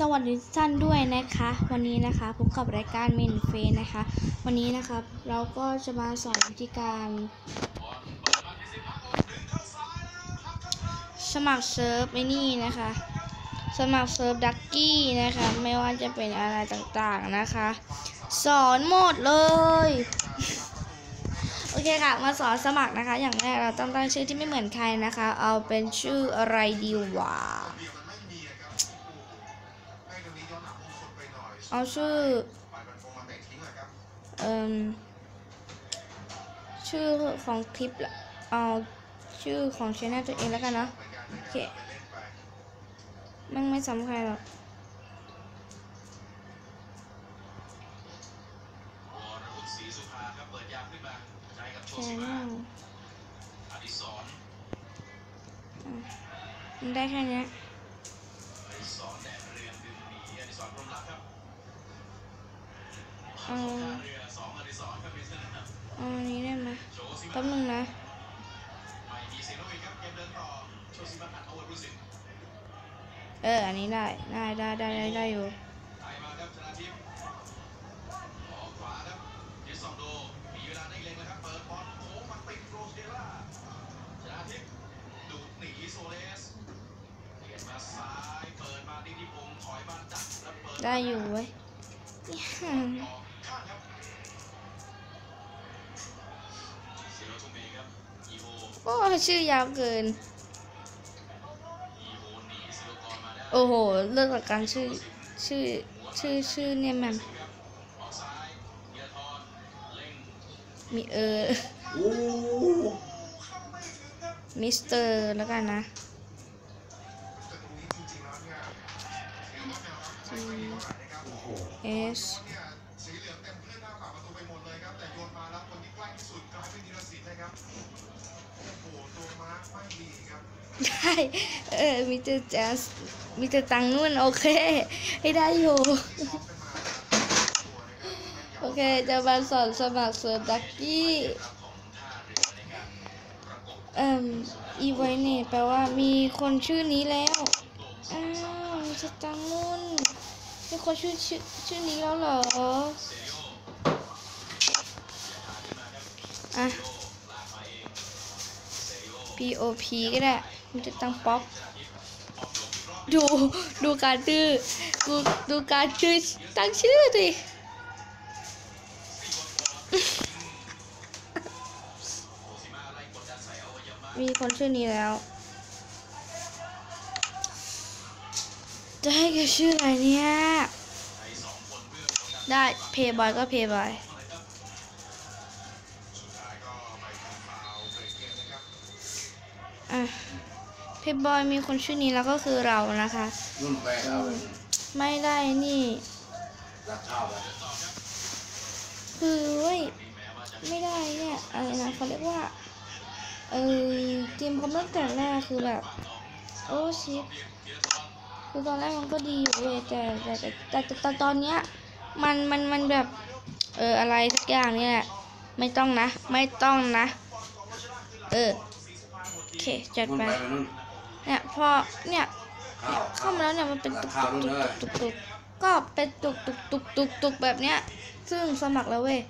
สวัสดีทุกท่านด้วยนะคะ วันนี้นะคะพบกับรายการเมนเฟนนะคะ วันนี้นะครับเราก็จะมาสอนวิธีการ สมัครเซิร์ฟไอ้นี่นะคะ สมัครเซิร์ฟดักกี้นะคะ ไม่ว่าจะเป็นอะไรต่างๆนะคะ สอนหมดเลย โอเคค่ะ มาสอนสมัครนะคะ อย่างแรกเราต้องตั้งชื่อที่ไม่เหมือนใครนะคะ เอาเป็นชื่ออะไรดีวะ เอาชื่อ เอ่มชื่อของคลิปละเอาชื่อของช่องตัวเองแล้วกันเนาะโอเคมันไม่สำคัญหรอกวรวุฒิศรีสุภาครับเปิดยามขึ้นมาใจกับโชแชซินมาลอดิศรมันได้แค่เนี้ยอดิศรแดด เรืองดึงหนีอดิศรพรหมรักครับเอาท่าเรือสองอดิศรครับมีเส้นครับเอาอันนี้ได้ไหมแป๊มาบนึงนะเออ อันนี้ได้ ได้ได้ได้ได้ได้อยู่ไดซองโดมีเวลาได้อลโค้งมาติดโรสเดล่าชนะทิพย์ดูดหนีโซเลส โวโอ้ชื่อยาวเกินอีโวหนีซิโลกรมาได้โอ้โห เลิกกับการชื่อ ชื่อ ชื่อ ชื่อเนี่ยมันครับออกซ้ายธีรทรเล่งมีเออโอ้มิสเตอร์แล้วกันนะ G โอ้โห S สี ได้เออมิสเตอร์แจสมิสเตอร์ตังนุ่นโอเค ให้ได้อยู่โอเค จะมาสอนสมัครเซิร์ฟดักกี้เอ่มอีไวเน่แปลว่ามีคนชื่อนี้แล้ว อ้าวมิสเตอร์ตังนุ่นมีคนชื่อชื่อชื่อนี้แล้วเหรออะ P O P ก็ได้ มันจะตั้งป๊อปดูดูการชื่อดูดูการชื่อตั้งชื่อดิมีคนชื่อนี้แล้ว จะให้แกชื่ออะไรเนี่ย ได้เพย์บอยก็เพย์บอยอะ พย์บอยมีคนชื่อนี้แล้วก็คือเรานะคะนุ่นไปเอาไม่ได้นี่ รักข้าวไปคือเว้ยไม่ได้เนี่ยอะไรนะเขาเรียกว่า เออเตรียมความตั้งแต่แรกคือแบบ โอ้ชิตคือตอนแรกมันก็ดีอยู่เว้ยแต่แต่แต่แต่แต่แต่ตอนเนี้ยมันมันมันแบบ เอออะไรสักอย่างเนี่ยแหละไม่ต้องนะ ไม่ต้องนะ เออ โอเค จัดนุ่นไปไปไปนุ่น เนี่ยพอเนี่ยเข้ามาแล้วเนี่ยมันเป็นตุกตุกตุกตุกตุกก็เป็นตุกตุกตุกตุกตุกแบบเนี้ย ซึ่งสมัครแล้วเว้ย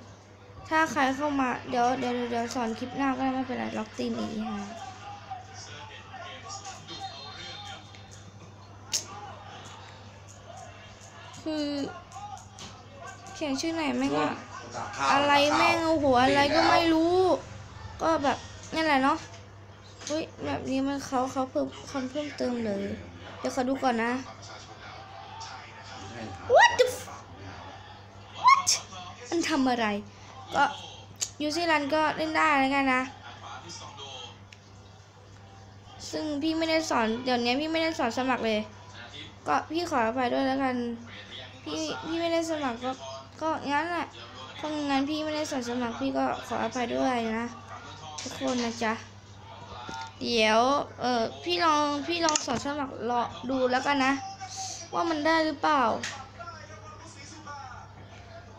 ถ้าใครเข้ามาเดี๋ยวเดี๋ยวเดี๋ยวสอนคลิปหน้าก็ไม่เป็นไรล็อกตีนอีกฮะคือเขียนชื่อไหนแม่งอะอะไรแม่งเอาหัวอะไรก็ไม่รู้ ก็แบบนั่นแหละเนาะ อุ้ยแบบนี้มันเขาเขาเพิ่มคำเพิ่มเติมเลย เดี๋ยวขอดูก่อนนะ What the What มันทำอะไร ก็ยูซีรันก็เล่นได้แล้วกันนะ ซึ่งพี่ไม่ได้สอน เดี๋ยวนี้พี่ไม่ได้สอนสมัครเลย ก็พี่ขออภัยด้วยแล้วกัน พี่พี่ไม่ได้สมัครก็ก็งั้นแหละเพราะงั้นพี่ไม่ได้สอนสมัครพี่ก็ขออภัยด้วยนะ ทุกคนนะจ๊ะ เดี๋ยว เออพี่ลองพี่ลองสอนสมัครรอดูแล้วกันนะ ว่ามันได้หรือเปล่า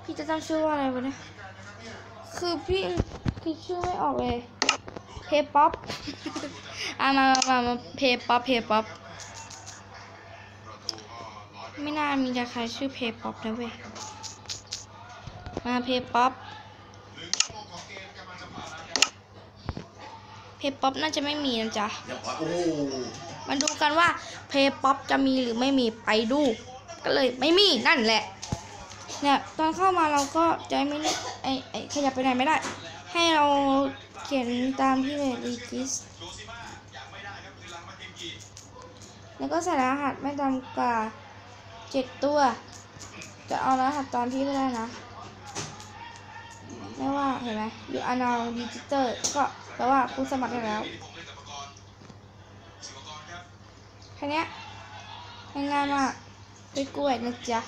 พี่จะตั้งชื่อว่าอะไรวะเนี่ยคือพี่คือชื่อไม่ออกเลยเพย์ป๊อปอะมามามาเพย์ป๊อปเพย์ป๊อปไปไม่น่ามีใครชื่อเพย์ป๊อปนะเว้ยมาเพย์ป๊อป เพย์ป๊อปน่าจะไม่มีนะจ๊ะเดี๋ยวก่อนโอ้โหมาดูกันว่าเพย์ป๊อปจะมีหรือไม่มีไปดู ก็เลยไม่มีนั่นแหละเนี่ยตอนเข้ามาเราก็จะไม่ได้ไอไอขยับไปไหนไม่ได้ ให้เราเขียนตามที่เลยรีจิสโรซิมายังไม่ได้ครับคือลังมาเกมกีแล้วก็ใส่รหัสไม่ต่ำกว่าเจ็ดตัว จะเอารหัสตามพี่ก็ได้นะ ไม่ว่าเห็นไหมอยู่อนาวดิจิเตอร์ก็ แปลว่าคุณสมัครได้แล้วที่ผมเล่นกับกรณ์สิวกรครับแค่เนี้ยง่ายๆมากกล้วยนะจ๊ะ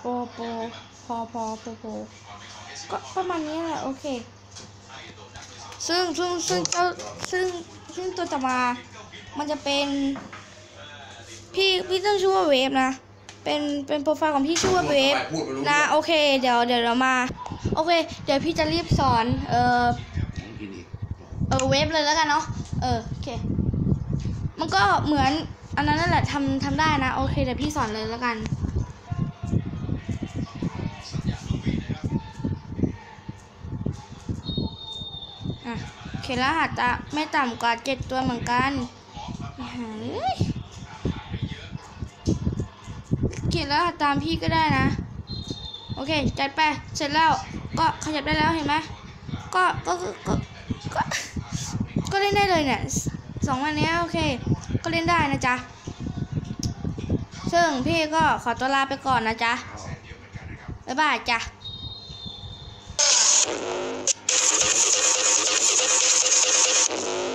โปโปพอพอโปโปก็ประมาณนี้แหละโอเค ซึ่งซึ่งซึ่งเจ้าซึ่งซึ่งตัวต่อมา มันจะเป็น พี่พี่ต้องชื่อว่าเวฟนะ เป็นเป็นโปรไฟล์ของพี่ชื่อว่าเวฟนะโอเค เดี๋ยวเดี๋ยวเรามา โอเค เดี๋ยวพี่จะรีบสอน เออกินอีกเออเวฟเลยแล้วกันเนาะ เออโอเค มันก็เหมือนอันนั้นนั่นแหละทำทำได้นะ โอเคเดี๋ยวพี่สอนเลยแล้วกันอะเขียนรหัสจะไม่ต่ำกว่าเจ็ดตัวเหมือนกันเฮ้ยเขียนรหัสตามพี่ก็ได้นะ โอเค จัดไป เสร็จแล้ว ก็ขยับได้แล้วเห็นไหมก็ก็ก็ก็ก็เล่นได้เลยเนี่ยสองวันนี้โอเค ก็เล่นได้นะจ๊ะ ซึ่งพี่ก็ขอตัวลาไปก่อนนะจ๊ะ บ๊ายบายจ้ะうん。